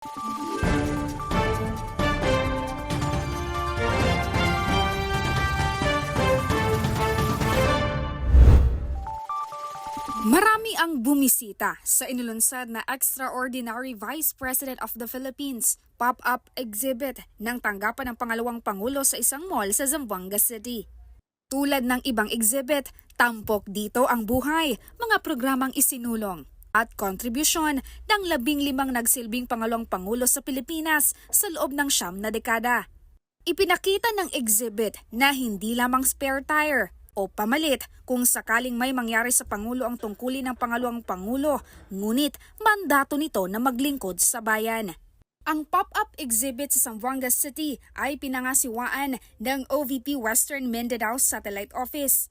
Marami ang bumisita sa inulunsad na Extraordinary Vice President of the Philippines pop-up exhibit ng tanggapan ng pangalawang pangulo sa isang mall sa Zamboanga City. Tulad ng ibang exhibit, tampok dito ang buhay, mga programang isinulong at kontribusyon ng labing limang nagsilbing pangalawang pangulo sa Pilipinas sa loob ng siyam na dekada. Ipinakita ng exhibit na hindi lamang spare tire o pamalit kung sakaling may mangyari sa Pangulo ang tungkulin ng pangalawang Pangulo, ngunit mandato nito na maglingkod sa bayan. Ang pop-up exhibit sa Zamboanga City ay pinangasiwaan ng OVP Western Mindanao Satellite Office.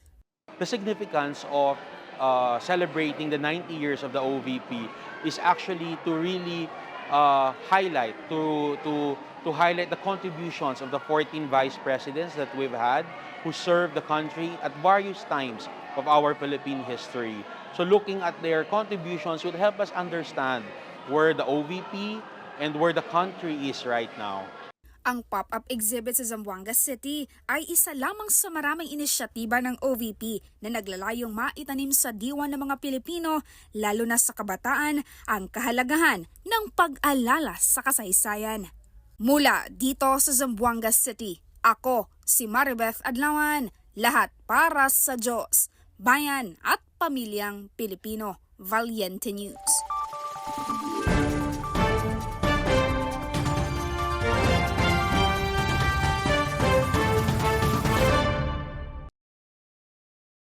the significance of uh, celebrating the 90 years of the OVP is actually to really uh, highlight to to to highlight the contributions of the 14 vice presidents that we've had who served the country at various times of our Philippine history. So looking at their contributions would help us understand where the OVP and where the country is right now. Ang pop-up exhibit sa Zamboanga City ay isa lamang sa maraming inisyatiba ng OVP na naglalayong maitanim sa diwa ng mga Pilipino, lalo na sa kabataan, ang kahalagahan ng pag-alala sa kasaysayan. Mula dito sa Zamboanga City, ako si Maribeth Adlawan, lahat para sa Diyos, bayan at pamilyang Pilipino. Valiente News.